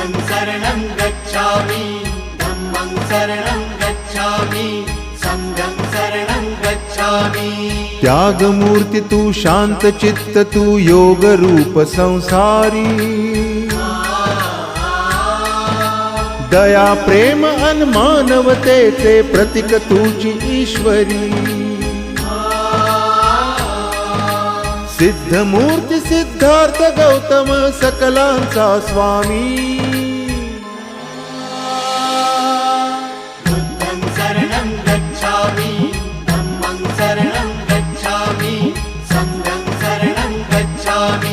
बुद्धं शरणं गच्छामि धम्मं शरणं गच्छामि सङ्घं शरणं गच्छामि। त्यागमूर्ति तु शान्तचित्त तु तू संसारी। दया प्रेम अन मानवतेचे प्रतीक तुझी ईश्वरी। सिद्ध मूर्ती सिद्धार्थ गौतम सकलांचा स्वामी शरणं गच्छामि गच्छामि